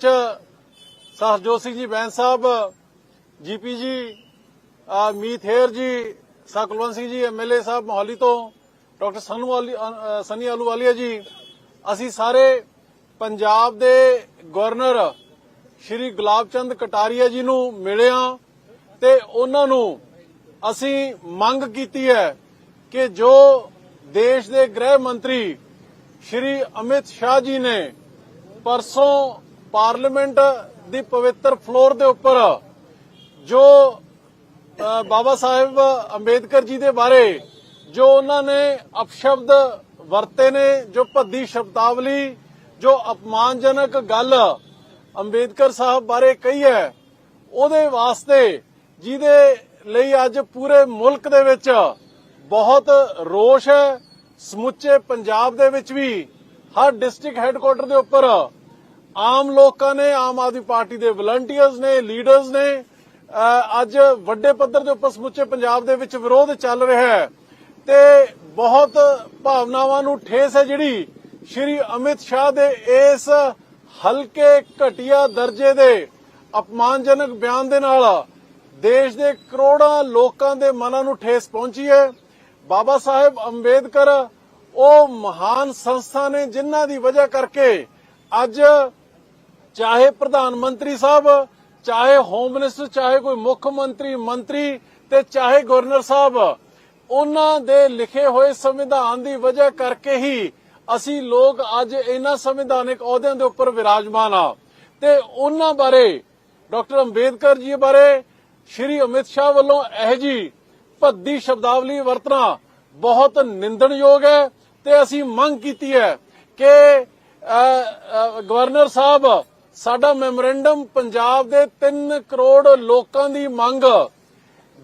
ਚ ਸਰਜੋਤ ਸਿੰਘ ਜੀ ਬੈਂਸ ਸਾਹਿਬ ਜੀਪੀ ਜੀ ਅ, ਮੀਤ ਹੇਰ ਜੀ ਸਾਕਲਵੰਤ ਸਿੰਘ ਜੀ ਐਮਐਲਏ ਸਾਹਿਬ ਮੋਹਾਲੀ ਤੋਂ ਡਾਕਟਰ ਸਨੂ ਵਾਲੀ ਅ, ਸਨੀ ਆਲੂਵਾਲੀਆ ਜੀ। ਅਸੀਂ ਸਾਰੇ ਪੰਜਾਬ ਦੇ ਗਵਰਨਰ ਸ਼੍ਰੀ ਗੁਲਾਬ ਚੰਦ ਕਟਾਰੀਆ ਜੀ ਨੂੰ ਮਿਲਿਆ ਤੇ ਉਹਨਾਂ ਨੂੰ ਅਸੀਂ ਮੰਗ ਕੀਤੀ ਹੈ ਕਿ ਜੋ ਦੇਸ਼ ਦੇ ਗ੍ਰਹਿ ਮੰਤਰੀ ਸ਼੍ਰੀ ਅਮਿਤ ਸ਼ਾਹ ਜੀ ਨੇ ਪਰਸੋਂ ਪਾਰਲੀਮੈਂਟ ਦੀ ਪਵਿੱਤਰ ਫਲੋਰ ਦੇ ਉੱਪਰ ਜੋ ਬਾਬਾ ਸਾਹਿਬ ਅੰਬੇਦਕਰ ਜੀ ਦੇ ਬਾਰੇ ਜੋ ਉਹਨਾਂ ਨੇ ਅਪਸ਼ਬਦ ਵਰਤੇ ਨੇ, ਜੋ ਭੱਦੀ ਸ਼ਬਦਾਵਲੀ, ਜੋ ਅਪਮਾਨਜਨਕ ਗੱਲ ਅੰਬੇਦਕਰ ਸਾਹਿਬ ਬਾਰੇ ਕਹੀ ਹੈ, ਉਹਦੇ ਵਾਸਤੇ ਜਿਹਦੇ ਲਈ ਅੱਜ ਪੂਰੇ ਮੁਲਕ ਦੇ ਵਿੱਚ ਬਹੁਤ ਰੋਸ਼ ਹੈ, ਸਮੁੱਚੇ ਪੰਜਾਬ ਦੇ ਵਿੱਚ ਵੀ ਹਰ ਡਿਸਟ੍ਰਿਕਟ ਹੈੱਡਕੁਆਟਰ ਦੇ ਉੱਪਰ ਆਮ ਲੋਕਾਂ ਨੇ, ਆਮ ਆਦਮੀ ਪਾਰਟੀ ਦੇ ਵਲੰਟੀਅਰਸ ਨੇ, ਲੀਡਰਸ ਨੇ ਅੱਜ ਵੱਡੇ ਪੱਧਰ ਦੇ ਉੱਪਰ ਸਮੁੱਚੇ ਪੰਜਾਬ ਦੇ ਵਿੱਚ ਵਿਰੋਧ ਚੱਲ ਰਿਹਾ ਹੈ। ਤੇ ਬਹੁਤ ਭਾਵਨਾਵਾਂ ਨੂੰ ਠੇਸ ਹੈ ਜਿਹੜੀ ਸ਼੍ਰੀ ਅਮਿਤ ਸ਼ਾਹ ਦੇ ਇਸ ਹਲਕੇ ਘਟੀਆ ਦਰਜੇ ਦੇ ਅਪਮਾਨਜਨਕ ਬਿਆਨ ਦੇ ਨਾਲ ਦੇਸ਼ ਦੇ ਕਰੋੜਾਂ ਲੋਕਾਂ ਦੇ ਮਨਾਂ ਨੂੰ ਠੇਸ ਪਹੁੰਚੀ ਹੈ। ਬਾਬਾ ਸਾਹਿਬ ਅੰਬੇਦਕਰ ਉਹ ਮਹਾਨ ਸੰਸਥਾ ਨੇ ਜਿਨ੍ਹਾਂ ਦੀ ਵਜ੍ਹਾ ਕਰਕੇ ਅੱਜ ਚਾਹੇ ਪ੍ਰਧਾਨ ਮੰਤਰੀ ਸਾਹਿਬ, ਚਾਹੇ ਹੋਮ ਮਿਨਿਸਟਰ ਚਾਹੇ ਕੋਈ ਮੁੱਖ ਮੰਤਰੀ ਮੰਤਰੀ ਤੇ ਚਾਹੇ ਗਵਰਨਰ ਸਾਹਿਬ, ਉਹਨਾਂ ਦੇ ਲਿਖੇ ਹੋਏ ਸੰਵਿਧਾਨ ਦੀ ਵਜ੍ਹਾ ਕਰਕੇ ਹੀ ਅਸੀਂ ਲੋਕ ਅੱਜ ਇਹਨਾਂ ਸੰਵਿਧਾਨਿਕ ਅਹੁਦਿਆਂ ਦੇ ਉੱਪਰ ਵਿਰਾਜਮਾਨ ਆ। ਤੇ ਉਹਨਾਂ ਬਾਰੇ, ਡਾਕਟਰ ਅੰਬੇਦਕਰ ਜੀ ਬਾਰੇ, ਸ਼੍ਰੀ ਅਮਿਤ ਸ਼ਾਹ ਵੱਲੋਂ ਇਹ ਜੀ ਭੱਦੀ ਸ਼ਬਦਾਵਲੀ ਵਰਤਣਾ ਬਹੁਤ ਨਿੰਦਣਯੋਗ ਹੈ ਤੇ ਅਸੀਂ ਮੰਗ ਕੀਤੀ ਹੈ ਕਿ ਗਵਰਨਰ ਸਾਹਿਬ ਸਾਡਾ ਮੈਮੋਰੈਂਡਮ ਪੰਜਾਬ ਦੇ 3 ਕਰੋੜ ਲੋਕਾਂ ਦੀ ਮੰਗ,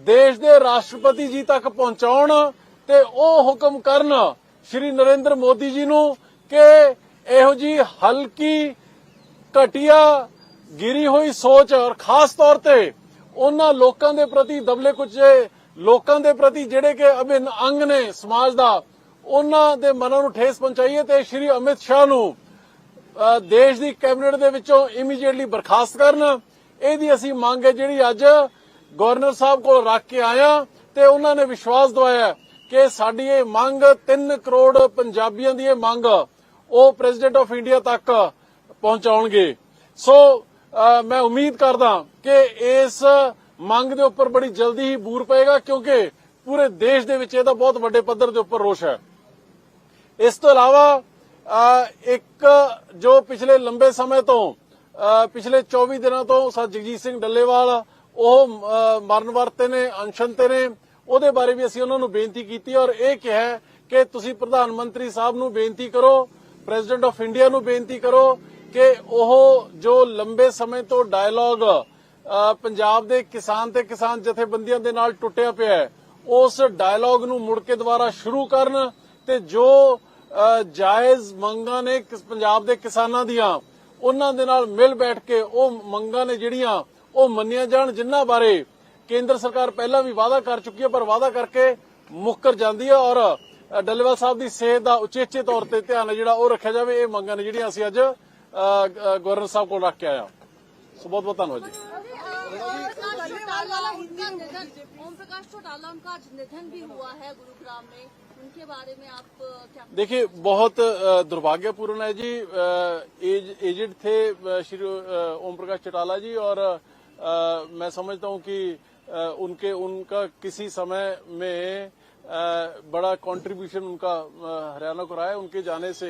ਦੇਸ਼ ਦੇ ਰਾਸ਼ਟਰਪਤੀ ਜੀ ਤੱਕ ਪਹੁੰਚਾਉਣ ਤੇ ਉਹ ਹੁਕਮ ਕਰਨ ਸ਼੍ਰੀ ਨਰਿੰਦਰ ਮੋਦੀ ਜੀ ਨੂੰ ਕਿ ਇਹੋ ਜੀ ਹਲਕੀ, ਘਟੀਆ, ਗਿਰੀ ਹੋਈ ਸੋਚ ਔਰ ਖਾਸ ਤੌਰ ਤੇ ਉਹਨਾਂ ਲੋਕਾਂ ਦੇ ਪ੍ਰਤੀ, ਦਬਲੇ ਕੁਚੇ ਲੋਕਾਂ ਦੇ ਪ੍ਰਤੀ ਜਿਹੜੇ ਕਿ ਅਭਿੰਨ ਅੰਗ ਨੇ ਸਮਾਜ ਦਾ, ਉਹਨਾਂ ਦੇ ਮਨਾਂ ਨੂੰ ਠੇਸ ਪਹੁੰਚਾਈਏ ਤੇ ਸ਼੍ਰੀ ਅਮਿਤ ਸ਼ਾਹ ਨੂੰ ਦੇਸ਼ ਦੀ ਕੈਬਨਿਟ ਦੇ ਵਿੱਚੋਂ ਇਮੀਡੀਏਟਲੀ ਬਰਖਾਸਤ ਕਰਨ। ਇਹਦੀ ਅਸੀਂ ਮੰਗ ਹੈ ਜਿਹੜੀ ਅੱਜ ਗਵਰਨਰ ਸਾਹਿਬ ਕੋਲ ਰੱਖ ਕੇ ਆਇਆ ਤੇ ਉਹਨਾਂ ਨੇ ਵਿਸ਼ਵਾਸ ਦਵਾਇਆ ਕਿ ਸਾਡੀ ਇਹ ਮੰਗ 3 ਕਰੋੜ ਪੰਜਾਬੀਆਂ ਦੀ ਇਹ ਮੰਗ ਉਹ ਪ੍ਰੈਜ਼ੀਡੈਂਟ ਆਫ ਇੰਡੀਆ ਤੱਕ ਪਹੁੰਚਾਉਣਗੇ। ਸੋ ਮੈਂ ਉਮੀਦ ਕਰਦਾ ਕਿ ਇਸ ਮੰਗ ਦੇ ਉੱਪਰ ਬੜੀ ਜਲਦੀ ਹੀ ਬੂਰ ਪਏਗਾ ਕਿਉਂਕਿ ਪੂਰੇ ਦੇਸ਼ ਦੇ ਵਿੱਚ ਇਹਦਾ ਬਹੁਤ ਵੱਡੇ ਪੱਧਰ ਦੇ ਉੱਪਰ ਰੋਸ਼ ਹੈ। ਇਸ ਤੋਂ ਇਲਾਵਾ ਇੱਕ ਜੋ ਪਿਛਲੇ ਲੰਬੇ ਸਮੇਂ ਤੋਂ ਪਿਛਲੇ 24 ਦਿਨਾਂ ਤੋਂ ਸਰ ਜਗਜੀਤ ਸਿੰਘ ਡੱਲੇਵਾਲ, ਉਹ ਮਰਨ ਵਰਤੇ ਨੇ ਅਨਸ਼ਨ ਤੇ ਨੇ, ਉਹਦੇ ਬਾਰੇ ਵੀ ਅਸੀਂ ਉਹਨਾਂ ਨੂੰ ਬੇਨਤੀ ਕੀਤੀ ਔਰ ਇਹ ਕਿਹਾ ਕਿ ਤੁਸੀਂ ਪ੍ਰਧਾਨ ਮੰਤਰੀ ਸਾਹਿਬ ਨੂੰ ਬੇਨਤੀ ਕਰੋ, ਪ੍ਰੈਜ਼ੀਡੈਂਟ ਆਫ ਇੰਡੀਆ ਨੂੰ ਬੇਨਤੀ ਕਰੋ ਕਿ ਉਹ ਜੋ ਲੰਬੇ ਸਮੇਂ ਤੋਂ ਡਾਇਲੌਗ ਪੰਜਾਬ ਦੇ ਕਿਸਾਨ ਤੇ ਕਿਸਾਨ ਜਥੇਬੰਦੀਆਂ ਦੇ ਨਾਲ ਟੁੱਟਿਆ ਪਿਆ ਹੈ, ਉਸ ਡਾਇਲੌਗ ਨੂੰ ਮੁੜ ਕੇ ਦੁਬਾਰਾ ਸ਼ੁਰੂ ਕਰਨ ਤੇ ਜੋ ਜਾਇਜ਼ ਮੰਗਾਂ ਨੇ ਕਿਸ- ਪੰਜਾਬ ਦੇ ਕਿਸਾਨਾਂ ਦੀਆਂ ਉਹਨਾਂ ਦੇ ਨਾਲ ਮਿਲ ਬੈਠ ਕੇ ਉਹ ਮੰਗਾਂ ਨੇ ਜਿਹੜੀਆਂ ਉਹ ਮੰਨੀਆਂ ਜਾਣ ਜਿਨ੍ਹਾਂ ਬਾਰੇ ਕੇਂਦਰ ਸਰਕਾਰ ਪਹਿਲਾਂ ਵੀ ਵਾਅਦਾ ਕਰ ਚੁੱਕੀ ਹੈ ਪਰ ਵਾਅਦਾ ਕਰਕੇ ਮੁੱਕਰ ਜਾਂਦੀ ਹੈ ਔਰ ਅ, ਡੱਲੇਵਾਲ ਸਾਹਿਬ ਦੀ ਸਿਹਤ ਦਾ ਉਚੇਚੇ ਤੌਰ ਤੇ ਧਿਆਨ ਹੈ ਜਿਹੜਾ ਉਹ ਰੱਖਿਆ ਜਾਵੇ ਇਹ ਮੰਗਾਂ ਨੇ ਜਿਹੜੀਆਂ ਅਸੀਂ ਅੱਜ ਅ, ਅ, ਗਵਰਨਰ ਸਾਹਿਬ ਕੋਲ ਰੱਖ ਕੇ ਆਇਆ ਸੋ ਬਹੁਤ ਬਹੁਤ ਧੰਨਵਾਦ ਜੀ ओम प्रकाश चौटाला उनका निधन ओम प्रकाश चौटाला उनका आज निधन भी हुआ है गुरुग्राम में उनके बारे में आप क्या देखिए बहुत दुर्भाग्यपूर्ण है जी एज एजेड थे श्री ओम प्रकाश चौटाला जी और अ, मैं समझता हूँ कि अ, उनके उनका किसी समय में अ, बड़ा कंट्रीब्यूशन उनका हरियाणा को रहा है। उनके जाने से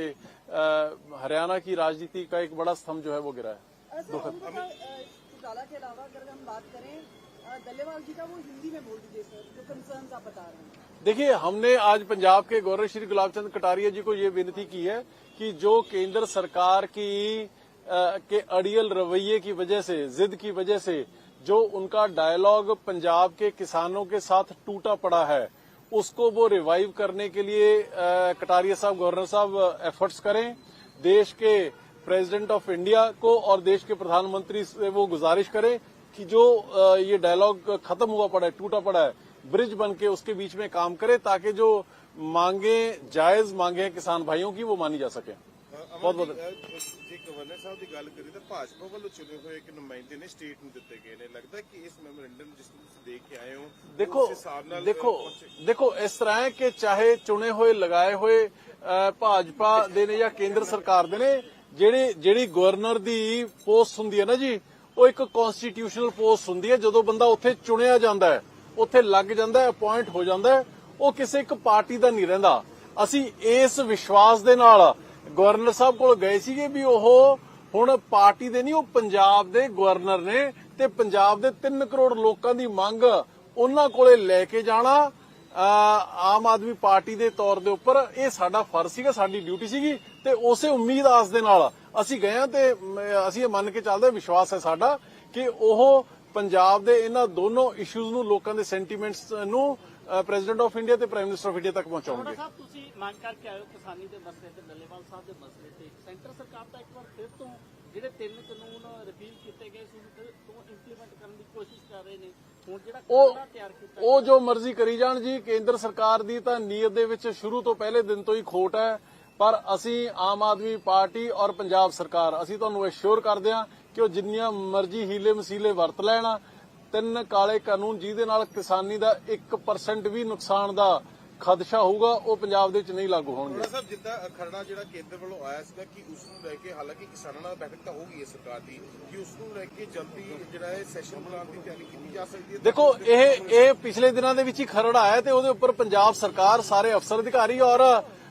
हरियाणा की राजनीति का एक बड़ा स्तंभ जो है वो गिरा है। चौटाला के अलावा अगर हम बात करें हैं देखिए हमने आज पंजाब के गवर्नर श्री गुलाब चंद कटारिया जी को ये विनती की है कि जो केंद्र सरकार की अ, के अड़ियल रवैये की वजह से जिद की वजह से जो उनका डायलॉग पंजाब के किसानों के साथ टूटा पड़ा है उसको वो रिवाइव करने के लिए अ, कटारिया साहब गवर्नर साहब एफर्ट्स करें। देश के प्रेसिडेंट ऑफ़ इंडिया को और देश के प्रधानमंत्री से वो गुजारिश करें कि जो अ, ये डायलॉग खत्म हुआ पड़ा है टूटा पड़ा है ब्रिज बन के उसके बीच में काम करे ताकि जो मांगे जायज मांगे हैं किसान भाइयों की वो मानी जा सके अ, अमर ਬਹੁਤ ਬਹੁਤ ਜੇ ਗਵਰਨਰ ਸਾਹਿਬ ਦੀ ਗੱਲ ਕਰੀ ਤਾਂ ਭਾਜਪਾ ਵੱਲੋਂ ਚੁਣੇ ਹੋਏ ਇੱਕ ਨੁਮਾਇੰਦੇ ਨੇ ਸਟੇਟ ਨੂੰ ਦਿੱਤੇ ਗਏ ਨੇ ਲੱਗਦਾ ਕਿ ਇਸ ਮੈਮੋਰੈਂਡਮ ਜਿਸ ਨੂੰ ਤੁਸੀਂ ਦੇਖ ਕੇ ਆਏ ਹੋ ਦੇਖੋ ਉਸ ਹਿਸਾਬ ਨਾਲ ਦੇਖੋ ਪਹੁੰਚੇ। ਦੇਖੋ ਇਸ ਤਰ੍ਹਾਂ ਹੈ ਕਿ ਚਾਹੇ ਚੁਣੇ ਹੋਏ ਲਗਾਏ ਹੋਏ ਅਹ, ਭਾਜਪਾ ਦੇ ਨੇ ਜਾਂ ਕੇਂਦਰ ਸਰਕਾਰ ਦੇ ਨੇ ਜਿਹੜੀ ਜਿਹੜੀ ਗਵਰਨਰ ਦੀ ਪੋਸਟ ਹੁੰਦੀ ਹੈ ਨਾ ਜੀ ਉਹ ਇੱਕ ਕਨਸਟੀਟਿਊਸ਼ਨਲ ਪੋਸਟ ਹੁੰਦੀ ਹੈ, ਜਦੋਂ ਬੰਦਾ ਉੱਥੇ ਚੁਣਿਆ ਜਾਂਦਾ ਹੈ, ਉੱਥੇ ਲੱਗ ਜਾਂਦਾ ਹੈ ਅਪਾਇੰਟ ਹੋ ਜਾਂਦਾ ਹੈ, ਉਹ ਕਿਸੇ ਇੱਕ ਪਾਰਟੀ ਦਾ ਨਹੀਂ ਰਹਿੰਦਾ। ਅਸੀਂ ਇਸ ਵਿਸ਼ਵਾਸ ਦੇ ਨਾਲ ਗਵਰਨਰ ਸਾਹਿਬ ਕੋਲ ਗਏ ਸੀਗੇ ਵੀ ਉਹ ਹੁਣ ਪਾਰਟੀ ਦੇ ਨਹੀਂ, ਉਹ ਪੰਜਾਬ ਦੇ ਗਵਰਨਰ ਨੇ ਤੇ ਪੰਜਾਬ ਦੇ 3 ਕਰੋੜ ਲੋਕਾਂ ਦੀ ਮੰਗ ਉਹਨਾਂ ਕੋਲੇ ਲੈ ਕੇ ਜਾਣਾ ਆਮ ਆਦਮੀ ਪਾਰਟੀ ਦੇ ਤੌਰ ਦੇ ਉੱਪਰ ਇਹ ਸਾਡਾ ਫਰਜ਼ ਸੀਗਾ, ਸਾਡੀ ਡਿਊਟੀ ਸੀਗੀ ਤੇ ਉਸੇ ਉਮੀਦ ਆਸ ਦੇ ਨਾਲ ਅਸੀਂ ਗਏ ਹਾਂ ਤੇ ਅਸੀਂ ਇਹ ਮੰਨ ਕੇ ਚੱਲਦੇ ਵਿਸ਼ਵਾਸ ਹੈ ਸਾਡਾ ਕਿ ਉਹ ਪੰਜਾਬ ਦੇ ਇਹਨਾਂ ਦੋਨੋਂ ਇਸ਼ੂਜ਼ ਨੂੰ, ਲੋਕਾਂ ਦੇ ਸੈਂਟੀਮੈਂਟਸ ਨੂੰ ਪ੍ਰੈਜ਼ੀਡੈਂਟ ਆਫ ਇੰਡੀਆ ਤੇ ਪ੍ਰਾਈਮ ਮਿਨਿਸਟਰ ਆਫ ਇੰਡੀਆ ਤੱਕ ਪਹੁੰਚਾਉਣਗੇ। ਸਾਹਿਬ, ਤੁਸੀਂ ਮੰਗ ਕਰਕੇ ਆਏ ਕਿਸਾਨੀ ਦੇ ਮਸਲੇ ਤੇ, ਡੱਲੇਵਾਲ ਸਾਹਿਬ ਦੇ ਮਸਲੇ ਤੇ। ਸੈਂਟਰ ਸਰਕਾਰ ਤਾਂ ਇੱਕ ਵਾਰ ਫਿਰ ਤੋਂ ਜਿਹੜੇ ਤਿੰਨ ਕਾਨੂੰਨ ਰਿਪੀਲ ਕੀਤੇ ਗਏ ਸੀ ਤੋਂ ਇੰਪਲੀਮੈਂਟ ਕਰਨ ਦੀ ਕੋਸ਼ਿਸ਼ ਕਰ ਰਹੇ ਨੇ। ਹੁਣ ਜਿਹੜਾ ਉਹ ਕਾਨੂੰਨ ਤਿਆਰ ਕੀਤਾ ਉਹ ਜੋ ਮਰਜ਼ੀ ਕਰੀ ਜਾਣ ਜੀ ਕੇਂਦਰ ਸਰਕਾਰ ਦੀ ਤਾਂ ਨੀਅਤ ਦੇ ਵਿੱਚ ਸ਼ੁਰੂ ਤੋਂ ਪਹਿਲੇ ਦਿਨ ਤੋਂ ਹੀ ਖੋਟ ਹੈ। ਪਰ ਅਸੀਂ ਆਮ ਆਦਮੀ ਪਾਰਟੀ ਔਰ ਪੰਜਾਬ ਸਰਕਾਰ ਅਸੀਂ ਤੁਹਾਨੂੰ ਅਸ਼ੋਰ ਕਰਦੇ ਹਾਂ ਕਿ ਉਹ ਜਿੰਨੀਆਂ ਮਰਜ਼ੀ ਹੀਲੇ ਮਸੀਲੇ ਵਰਤ ਲੈਣ। ਤਿੰਨ ਕਾਲੇ ਕਾਨੂੰਨ ਜਿਹਦੇ ਨਾਲ ਕਿਸਾਨੀ ਦਾ 1% ਵੀ ਨੁਕਸਾਨ ਦਾ ਖਦਸ਼ਾ ਹੋਊਗਾ ਉਹ ਪੰਜਾਬ ਦੇ ਵਿੱਚ ਨਹੀਂ ਲਾਗੂ ਹੋਣਗੇ। ਸਾਹਿਬ ਜਿੱਦਾਂ ਖਰੜਾ ਜਿਹੜਾ ਕੇਂਦਰ ਵੱਲੋਂ ਆਇਆ ਸੀਗਾ ਕਿ ਉਸ ਨੂੰ ਲੈ ਕੇ ਹਾਲਾਂਕਿ ਕਿਸਾਨਾਂ ਨਾਲ ਬੈਠਕ ਤਾਂ ਹੋ ਗਈ ਹੈ ਸਰਕਾਰ ਦੀ ਕਿ ਉਸ ਨੂੰ ਲੈ ਕੇ ਜਲਦੀ ਜਿਹੜਾ ਹੈ ਸੈਸ਼ਨ ਬੁਲਾਉਣ ਦੀ ਤਿਆਰੀ ਕੀਤੀ ਜਾ ਸਕਦੀ ਹੈ ਦੇਖੋ ਇਹ ਇਹ ਪਿਛਲੇ ਦਿਨਾਂ ਦੇ ਵਿੱਚ ਹੀ ਖਰੜ ਆਇਆ ਤੇ ਉਹਦੇ ਉੱਪਰ ਪੰਜਾਬ ਸਰਕਾਰ ਸਾਰੇ ਅਫਸਰ ਅਧਿਕਾਰੀ ਔਰ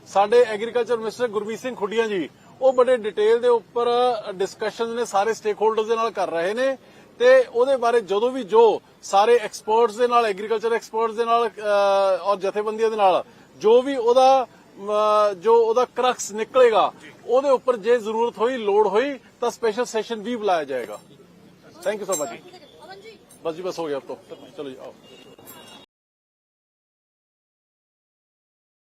ਸਾਡੇ ਐਗਰੀਕਲਚਰ ਮਿਨਿਸਟਰ ਗੁਰਮੀਤ ਸਿੰਘ ਖੁੱਡੀਆਂ ਜੀ ਉਹ ਬੜੇ ਡਿਟੇਲ ਦੇ ਉੱਪਰ ਡਿਸਕਸ਼ਨਸ ਨੇ ਸਾਰੇ ਸਟੇਕ ਹੋਲਡਰਸ ਦੇ ਨਾਲ ਕਰ ਰਹੇ ਨੇ। ਤੇ ਉਹਦੇ ਬਾਰੇ ਜਦੋਂ ਵੀ ਜੋ ਸਾਰੇ ਐਕਸਪਰਟਸ ਦੇ ਨਾਲ ਐਗਰੀਕਲਚਰ ਐਕਸਪਰਟਸ ਦੇ ਨਾਲ ਔਰ ਜਥੇਬੰਦੀਆਂ ਦੇ ਨਾਲ ਜੋ ਵੀ ਉਹਦਾ ਜੋ ਉਹਦਾ ਕਰਕਸ ਨਿਕਲੇਗਾ ਉਹਦੇ ਉੱਪਰ ਜੇ ਜ਼ਰੂਰਤ ਹੋਈ ਲੋੜ ਹੋਈ ਤਾਂ ਸਪੈਸ਼ਲ ਸੈਸ਼ਨ ਵੀ ਬੁਲਾਇਆ ਜਾਏਗਾ। ਥੈਂਕ ਯੂ ਸੋ ਮਚ ਬਸ ਜੀ ਬਸ ਹੋ ਗਿਆ ਆਪ ਤੋਂ ਚਲੋ ਜੀ ਆਓ।